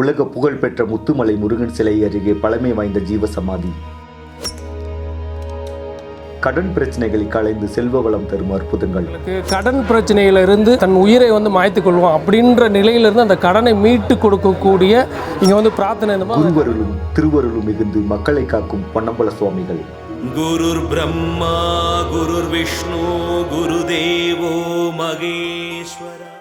உலக புகழ்பெற்ற முத்துமலை முருகன் சிலை அருகே பழமை வாய்ந்த ஜீவசமாதி. கடன் பிரச்சனைகளை கலைந்து செல்வ வளம் தரும் அற்புதங்கள். கடன் பிரச்சனையிலிருந்து தன் உயிரை வந்து மாய்த்துக் கொள்வோம் அப்படின்ற நிலையிலிருந்து அந்த கடனை மீட்டு கொடுக்கக்கூடிய இங்க வந்து பிரார்த்தனை குருவருளும் திருவருளும் மிகுந்து மக்களை காக்கும் பொன்னம்பல சுவாமிகள். குருர் பிரம்மா குருர் விஷ்ணு குரு தேவோ மகேஸ்வரா.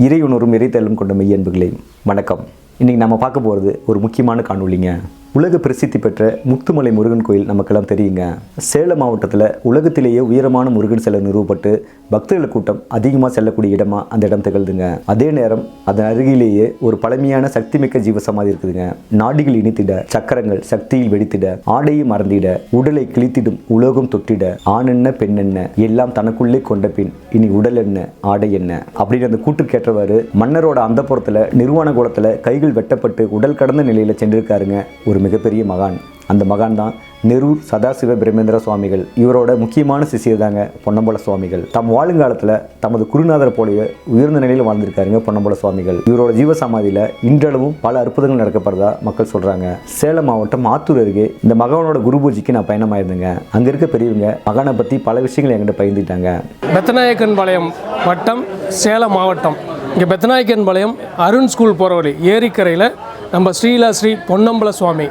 இறையுணரும் இறைத்தலும் கொண்ட மெய்யன்புகளே வணக்கம். இன்றைக்கி நம்ம பார்க்க போகிறது ஒரு முக்கியமான காணொளிங்க. உலக பிரசித்தி பெற்ற முத்துமலை முருகன் கோயில் நமக்கெல்லாம் தெரியுங்க. சேலம் மாவட்டத்தில் உலகத்திலேயே உயரமான முருகன் சிலை நிறுவப்பட்டு பக்தர்கள் கூட்டம் அதிகமாக செல்லக்கூடிய இடமா அந்த இடம் திகழ்துங்க. அதே நேரம் அதன் அருகிலேயே ஒரு பழமையான சக்திமிக்க ஜீவசமாதி இருக்குதுங்க. நாடிகள் இனித்திட சக்கரங்கள் சக்தியில் வெடித்திட ஆடையை மறந்திட உடலை கிழித்திடும் உலோகம் தொட்டிட ஆணென்ன பெண்ணென்ன எல்லாம் தனக்குள்ளே கொண்ட பின் இனி உடல் என்ன ஆடை என்ன அப்படின்னு அந்த கூட்டுக்கேற்றவாறு மன்னரோட அந்தப்புறத்தில் நிர்வாண கோலத்தில் கைகள் வெட்டப்பட்டு உடல் கடந்த நிலையில் சென்றிருக்காருங்க ஒரு மிகப்பெரிய மகான். அந்த மகான் தான் நெரூர் சதாசிவ பிரம்மேந்திர சுவாமிகள். இவரோட முக்கியமான சிசியர் தாங்க பொன்னம்பல சுவாமிகள். தம் வாழுங்காலத்தில் தமது குருநாதர் போலவே உயர்ந்த நிலையில் வாழ்ந்திருக்காருங்க பொன்னம்பல சுவாமிகள். இவரோட ஜீவசமாதியில் இன்றளவும் பல அற்புதங்கள் நடக்கப்படுறதா மக்கள் சொல்கிறாங்க சேலம் மாவட்டம் ஆத்தூர் அருகே இந்த மகனோட குரு பூஜைக்கு நான் பயணமாயிருந்தேங்க. அங்கே இருக்க பெரியவங்க மகானை பற்றி பல விஷயங்கள் என்கிட்ட பகிர்ந்துட்டாங்க பெத்தநாயக்கன்பாளையம் வட்டம் சேலம் மாவட்டம். இங்கே பெத்தநாயக்கன் பாளையம் அருண் ஸ்கூல் போகிற வழி ஏரிக்கரையில் நம்ம ஸ்ரீலா ஸ்ரீ பொன்னம்பல சுவாமி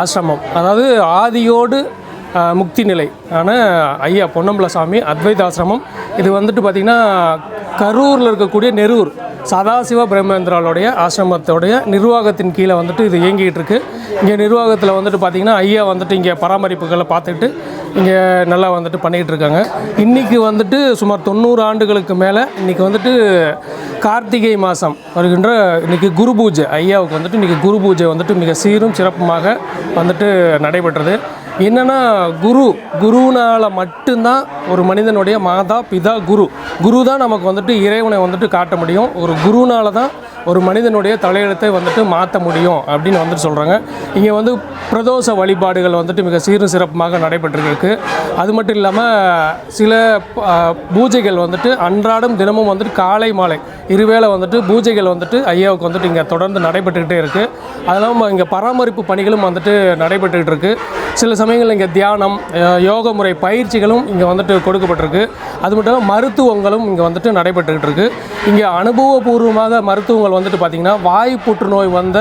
ஆசிரமம். அதாவது ஆதியோடு முக்தி நிலை ஆன ஐயா பொன்னம்பல சாமி அத்வைத ஆசிரமம் இது வந்துட்டு பார்த்திங்கன்னா கரூரில் இருக்கக்கூடிய நெரூர். சதாசிவ பிரம்மேந்திராவுடைய ஆசிரமத்தோடைய நிர்வாகத்தின் கீழே வந்துட்டு இது இயங்கிகிட்டு இருக்குது இங்கே நிர்வாகத்தில் வந்துட்டு பார்த்திங்கன்னா ஐயா வந்துட்டு இங்கே பராமரிப்புகளை பார்த்துக்கிட்டு இங்கே நல்லா வந்துட்டு பண்ணிகிட்ருக்காங்க இன்றைக்கி வந்துட்டு சுமார் தொண்ணூறு ஆண்டுகளுக்கு மேலே இன்றைக்கி வந்துட்டு கார்த்திகை மாதம் வருகின்ற இன்றைக்கி குரு பூஜை. ஐயாவுக்கு வந்துட்டு இன்றைக்கி குரு பூஜை வந்துட்டு மிக சீரும் சிறப்புமாக வந்துட்டு நடைபெற்றது. என்னன்னா குரு குருனால் மட்டும்தான் ஒரு மனிதனுடைய மாதா பிதா குரு. குரு தான் நமக்கு வந்துட்டு இறைவனை வந்துட்டு காட்ட முடியும். ஒரு குருனால தான் ஒரு மனிதனுடைய தலையெழுத்தை வந்துட்டு மாற்ற முடியும் அப்படின்னு வந்துட்டு சொல்கிறாங்க இங்கே வந்து பிரதோஷ வழிபாடுகள் வந்துட்டு மிக சீரும் சிறப்புமாக நடைபெற்றிருக்கு. அது மட்டும் இல்லாமல் சில பூஜைகள் வந்துட்டு அன்றாடம் தினமும் வந்துட்டு காலை மாலை இருவேளை வந்துட்டு பூஜைகள் வந்துட்டு ஐயாவுக்கு வந்துட்டு இங்கே தொடர்ந்து நடைபெற்றுக்கிட்டே இருக்குது அது இல்லாமல் இங்கே பராமரிப்பு பணிகளும் வந்துட்டு நடைபெற்றுக்கிட்டு இருக்குது சில சமயங்களில் இங்கே தியானம் யோக முறை பயிற்சிகளும் இங்கே வந்துட்டு கொடுக்கப்பட்டிருக்கு. அது மட்டும் இல்லாமல் மருத்துவங்களும் இங்கே வந்துட்டு நடைபெற்றுக்கிட்டு இருக்குது இங்கே அனுபவபூர்வமாக மருத்துவங்கள் வந்துட்டு பார்த்திங்கன்னா வாய் புற்றுநோய் வந்த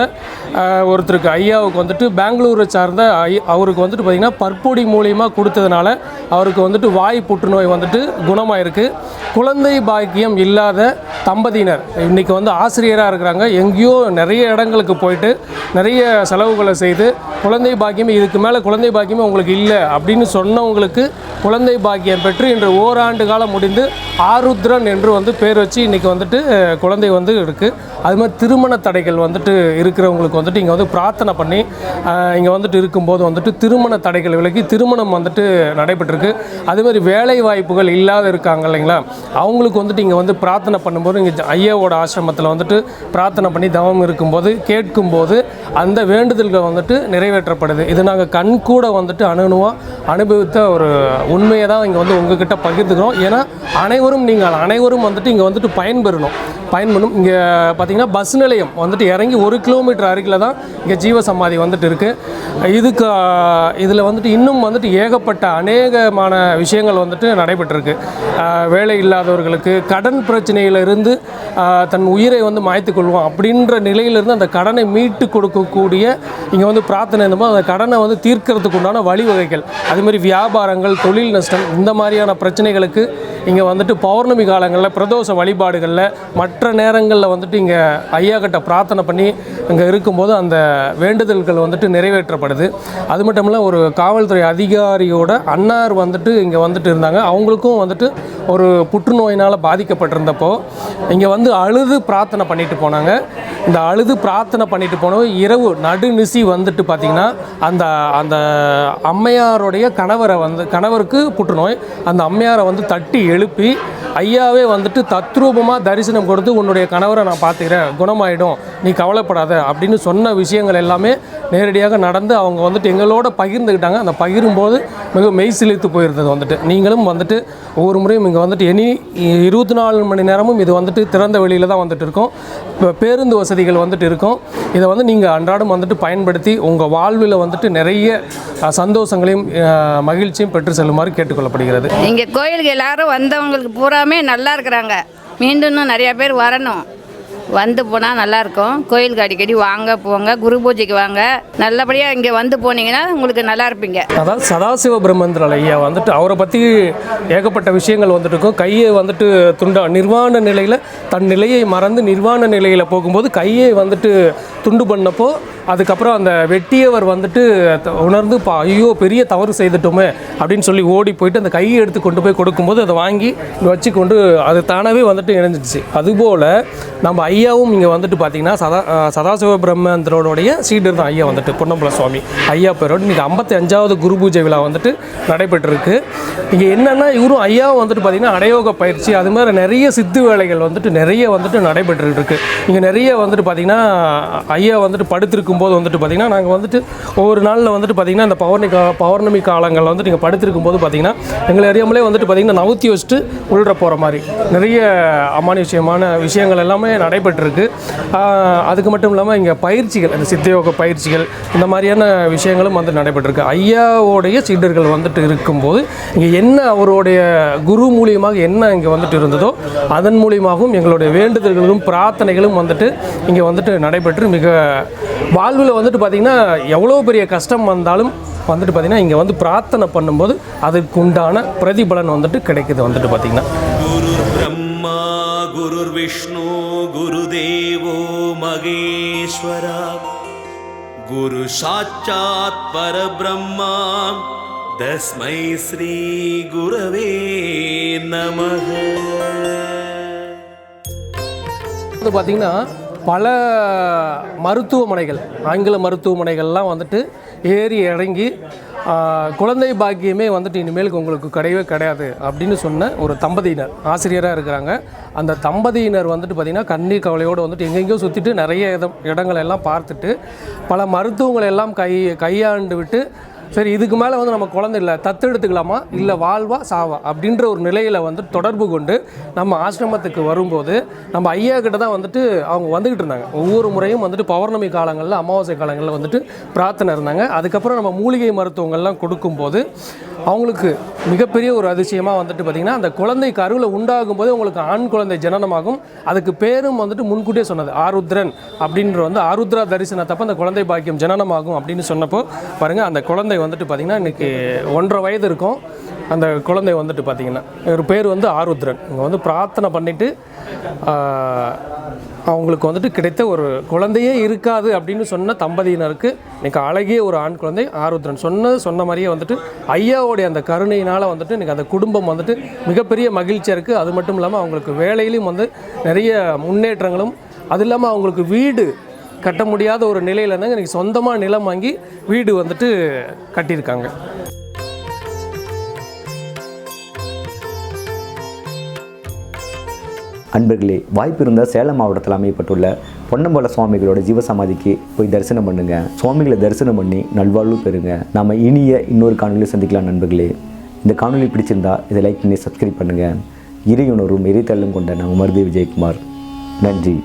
ஒருத்தருக்கு ஐயாவுக்கு வந்துட்டு பெங்களூரை சார்ந்த ஐ அவருக்கு வந்துட்டு பார்த்திங்கன்னா பற்பொடி மூலியமாக கொடுத்ததுனால அவருக்கு வந்துட்டு வாய் புற்றுநோய் வந்துட்டு குணமாயிருக்கு. குழந்தை பாக்கியம் இல்லாத தம்பதியினர். இன்றைக்கி வந்து ஆசிரியராக இருக்கிறாங்க. எங்கேயோ நிறைய இடங்களுக்கு போயிட்டு நிறைய செலவுகளை செய்து குழந்தை பாக்கியம் இதுக்கு மேலே குழந்தை பாக்கியம் உங்களுக்கு இல்லை அப்படின்னு சொன்னவங்களுக்கு குழந்தை பாக்கியம் பெற்று இன்று ஓராண்டு காலம் முடிந்து ஆருத்ரன் என்று வந்து பேர் வச்சு இன்றைக்கி வந்துட்டு குழந்தை வந்து இருக்குது அது மாதிரி திருமண தடைகள் வந்துட்டு இருக்கிறவங்களுக்கு வந்துட்டு இங்கே வந்து பிரார்த்தனை பண்ணி இங்கே வந்துட்டு இருக்கும்போது வந்துட்டு திருமண தடைகள் விலகி திருமணம் வந்துட்டு நடைபெற்றிருக்கு. அதேமாதிரி வேலை வாய்ப்புகள் இல்லாத இருக்காங்க இல்லைங்களா? அவங்களுக்கு வந்துட்டு இங்கே வந்து பிரார்த்தனை பண்ணும்போது இங்கே ஐயாவோட ஆசிரமத்தில் வந்துட்டு பிரார்த்தனை பண்ணி தவம் இருக்கும்போது கேட்கும்போது அந்த வேண்டுதல்கள் வந்துட்டு நிறைவேற்றப்படுது. இது நாங்கள் கண் கூட வந்துட்டு அணுகுவா அனுபவித்த ஒரு உண்மையை தான் இங்கே வந்து உங்ககிட்ட பகிர்ந்துக்கிறோம். ஏன்னா அனைவரும் நீங்கள் அனைவரும் வந்துட்டு இங்கே வந்துட்டு பயன்பெறணும். பயன்படும். இங்கே பார்த்தீங்கன்னா பஸ் நிலையம் வந்துட்டு இறங்கி ஒரு கிலோமீட்டர் அருகில் தான் இங்கே ஜீவசமாதி வந்துட்டு இருக்குது இதுக்கு இதில் வந்துட்டு இன்னும் வந்துட்டு ஏகப்பட்ட அநேகமான விஷயங்கள் வந்துட்டு நடைபெற்றிருக்கு. வேலை இல்லாதவர்களுக்கு கடன் பிரச்சனையிலிருந்து தன் உயிரை வந்து மாய்த்து கொள்வோம் அப்படின்ற நிலையிலிருந்து அந்த கடனை மீட்டு கொடுக்கக்கூடிய இங்கே வந்து பிரார்த்தனை என்னமோ அந்த கடனை வந்து தீர்க்கிறதுக்கு உண்டான வழிவகைகள். அதேமாதிரி வியாபாரங்கள் தொழில் நஷ்டம் இந்த மாதிரியான பிரச்சனைகளுக்கு இங்கே வந்துட்டு பௌர்ணமி காலங்களில் பிரதோஷ வழிபாடுகளில் மற்ற நேரங்களில் வந்துட்டு இங்கே ஐயா கிட்ட பிரார்த்தனை பண்ணி இங்கே இருக்கும்போது அந்த வேண்டுதல்கள் வந்துட்டு நிறைவேற்றப்படுது. அது மட்டும் இல்லை ஒரு காவல்துறை அதிகாரியோட அன்னார் வந்துட்டு இங்கே வந்துட்டு இருந்தாங்க. அவங்களுக்கும் வந்துட்டு ஒரு புற்றுநோயினால் பாதிக்கப்பட்டிருந்தப்போ இங்கே வந்து அழுது பிரார்த்தனை பண்ணிட்டு போனாங்க. இந்த அழுது பிரார்த்தனை பண்ணிட்டு போனவங்க இரவு நடுநிசி வந்துட்டு பார்த்திங்கன்னா அந்த அந்த அம்மையாருடைய கணவரை வந்து கணவருக்கு புற்றுநோய் அந்த அம்மையாரை வந்து தட்டி எழுப்பி ஐயாவே வந்துட்டு தத்ரூபமாக தரிசனம் கொடுத்து உன்னுடைய கணவரை நான் பார்த்துக்கிறேன். குணமாயிடும். நீ கவலைப்படாத அப்படின்னு சொன்ன விஷயங்கள் எல்லாமே நேரடியாக நடந்து அவங்க வந்துட்டு எங்களோட பகிர்ந்துக்கிட்டாங்க. அந்த பகிரும்போது மிக மெய் சிலிர்த்து போயிருந்தது வந்துட்டு. நீங்களும் வந்துட்டு ஒவ்வொரு முறையும் இங்கே வந்துட்டு எனி இருபத்தி நாலு மணி நேரமும் இது வந்துட்டு திறந்த வெளியில் தான் வந்துட்டு இருக்கும். இப்போ பேருந்து வசதிகள் வந்துட்டு இருக்கும். இதை வந்து நீங்கள் அன்றாடம் வந்துட்டு பயன்படுத்தி உங்கள் வாழ்வில் வந்துட்டு நிறைய சந்தோஷங்களையும் மகிழ்ச்சியும் பெற்று செல்லுமாறு கேட்டுக்கொள்ளப்படுகிறது. இங்கே கோயிலுக்கு எல்லாரும் வந்தவங்களுக்கு பூராமே நல்லா இருக்கிறாங்க. மீண்டும் இன்னும் நிறையா பேர் வரணும். வந்து போனால் நல்லாயிருக்கும். கோயிலுக்கு அடிக்கடி வாங்க போங்க குரு பூஜைக்கு வாங்க. நல்லபடியாக இங்கே வந்து போனீங்கன்னா உங்களுக்கு நல்லா இருப்பீங்க. அதாவது சதாசிவ பிரம்மந்திரல் ஐயா வந்துட்டு அவரை பற்றி ஏகப்பட்ட விஷயங்கள் வந்துட்டு இருக்கும் கையை வந்துட்டு துண்டா நிர்வாண நிலையில் தன் நிலையை மறந்து நிர்வாண நிலையில் போகும்போது கையை வந்துட்டு துண்டு பண்ணப்போ அதுக்கப்புறம் அந்த வெட்டியவர் வந்துட்டு த- உணர்ந்து பா ஐயோ பெரிய தவறு செய்துட்டோமே அப்படின்னு சொல்லி ஓடி போயிட்டு அந்த கையை எடுத்து கொண்டு போய் கொடுக்கும்போது அதை வாங்கி வச்சு கொண்டு அது தானாகவே வந்துட்டு இணைஞ்சிடுச்சு. அதுபோல் நம்ம ஐ ஐயாவும் இங்கே வந்துட்டு பார்த்தீங்கன்னா சதா சதாசிவ பிரம்மேந்திரோடைய சீடர் தான் ஐயா வந்துட்டு பொன்னம்பல சுவாமி. ஐயா பேரோடு இன்றைக்கி ஐம்பத்தி அஞ்சாவது குரு பூஜை விழா வந்துட்டு நடைபெற்றிருக்கு. இங்கே என்னென்னா இவரும் ஐயாவும் வந்துட்டு பார்த்திங்கன்னா அடையோக பயிற்சி அது மாதிரி நிறைய சித்து வேலைகள் வந்துட்டு நிறைய வந்துட்டு நடைபெற்றுருக்கு. இங்கே நிறைய வந்துட்டு பார்த்திங்கன்னா ஐயா வந்துட்டு படுத்திருக்கும் போது வந்துட்டு பார்த்திங்கன்னா நாங்கள் வந்துட்டு ஒவ்வொரு நாளில் வந்துட்டு பார்த்திங்கன்னா இந்த பௌர்ணமி கா பௌர்ணமி காலங்களில் வந்துட்டு நீங்கள் படுத்திருக்கும் போது பார்த்திங்கன்னா எங்களை அறியாமலே வந்துட்டு பார்த்திங்கன்னா நவுத்தி வச்சுட்டு உள்ள போகிற மாதிரி. நிறைய அமானுஷ்யமான விஷயங்கள் எல்லாமே நடைபெற்று மேம்பட்டிருக்கு அதுக்கு மட்டும் இல்லாமல் இங்கே பயிற்சிகள் அந்த சித்தயோக பயிற்சிகள் இந்த மாதிரியான விஷயங்களும் வந்து நடைபெற்றிருக்கு. ஐயாவோடைய சீடர்கள் வந்துட்டு இருக்கும்போது இங்கே என்ன அவருடைய குரு மூலியமாக என்ன இங்கே வந்துட்டு இருந்ததோ அதன் மூலியமாகவும் எங்களுடைய வேண்டுதல்களும் பிரார்த்தனைகளும் வந்துட்டு இங்கே வந்துட்டு நடைபெற்று மிக வாழ்வில் வந்துட்டு பார்த்திங்கன்னா எவ்வளோ பெரிய கஷ்டம் வந்தாலும் வந்துட்டு பார்த்திங்கன்னா இங்கே வந்து பிரார்த்தனை பண்ணும்போது அதற்குண்டான பிரதிபலன் வந்துட்டு கிடைக்கிது வந்துட்டு பார்த்திங்கன்னா गुरुर्विष्णु गुरुदेवो महेश्वरा गुरु साक्षात् परब्रह्मा तस्मै श्रीगुरवे नमः வந்து பார்த்திங்கன்னா பல மருத்துவமனைகள் ஆங்கில மருத்துவமனைகள்லாம் வந்துட்டு ஏறி இறங்கி குழந்தை பாக்கியமே வந்துட்டு இனிமேலுக்கு உங்களுக்கு கிடையவே கிடையாது அப்படின்னு சொன்ன ஒரு தம்பதியினர் ஆசிரியராக இருக்கிறாங்க. அந்த தம்பதியினர் வந்துட்டு பார்த்திங்கன்னா கண்ணீர் கவலையோடு வந்துட்டு எங்கெங்கேயோ சுற்றிட்டு நிறைய இடம் இடங்களெல்லாம் பார்த்துட்டு பல மருத்துவங்களை எல்லாம் கை கையாண்டு விட்டு சரி இதுக்கு மேலே வந்து நம்ம குழந்தை இல்லை தத்தெடுத்துக்கலாமா இல்லை வாழ்வா சாவா? அப்படின்ற ஒரு நிலையில் வந்து தொடர்பு கொண்டு நம்ம ஆசிரமத்துக்கு வரும்போது நம்ம ஐயா கிட்ட தான் வந்துட்டு அவங்க வந்துக்கிட்டு இருந்தாங்க. ஒவ்வொரு முறையும் வந்துட்டு பௌர்ணமி காலங்களில் அமாவாசை காலங்களில் வந்துட்டு பிரார்த்தனை இருந்தாங்க. அதுக்கப்புறம் நம்ம மூலிகை மருத்துவங்கள்லாம் கொடுக்கும்போது அவங்களுக்கு மிகப்பெரிய ஒரு அதிசயமாக வந்துட்டு பார்த்திங்கன்னா அந்த குழந்தை கருவில் உண்டாகும் போது உங்களுக்கு ஆண் குழந்தை ஜனனமாகும். அதுக்கு பேரும் வந்துட்டு முன்கூட்டியே சொன்னது ஆருத்ரன் அப்படின்ற வந்து ஆருத்ரா தரிசனத்தப்போ அந்த குழந்தை பாக்கியம் ஜனனமாகும் அப்படின்னு சொன்னப்போ பாருங்கள் அந்த குழந்தை வந்துட்டு பார்த்திங்கன்னா இன்றைக்கி ஒன்றரை வயது இருக்கும். அந்த குழந்தை வந்துட்டு பார்த்திங்கன்னா ஒரு பேர் வந்து ஆருத்ரன். இங்கே வந்து பிரார்த்தனை பண்ணிவிட்டு அவங்களுக்கு வந்துட்டு கிடைத்த ஒரு குழந்தையே இருக்காது அப்படின்னு சொன்ன தம்பதியினருக்கு இன்றைக்கி அழகிய ஒரு ஆண் குழந்தை ஆருத்ரன். சொன்னது சொன்ன மாதிரியே வந்துட்டு ஐயாவோடைய அந்த கருணையினால் வந்துட்டு இன்றைக்கி அந்த குடும்பம் வந்துட்டு மிகப்பெரிய மகிழ்ச்சியாக இருக்குது அது மட்டும் இல்லாமல் அவங்களுக்கு வேலையிலையும் வந்து நிறைய முன்னேற்றங்களும் அது இல்லாமல் அவங்களுக்கு வீடு கட்ட முடியாத ஒரு நிலையில் இருந்தாங்க இன்றைக்கி சொந்தமாக நிலம் வாங்கி வீடு வந்துட்டு கட்டியிருக்காங்க. அன்பர்களே வாய்ப்பு இருந்தால் சேலம் மாவட்டத்தில் அமையப்பட்டுள்ள பொன்னம்பல சுவாமிகளோட ஜீவசமாதிக்கு போய் தரிசனம் பண்ணுங்க. சுவாமிகளை தரிசனம் பண்ணி நல்வாழ்வு பெறுங்க. நம்ம இனிய இன்னொரு காணொலியில் சந்திக்கலாம் நண்பர்களே. இந்த காணொலி பிடிச்சிருந்தா இதை லைக் பண்ணி சப்ஸ்கிரைப் பண்ணுங்க. இறையுணர்வும் இறைத்தள்ளும் கொண்ட நம்ம மருதி விஜயகுமார். நன்றி.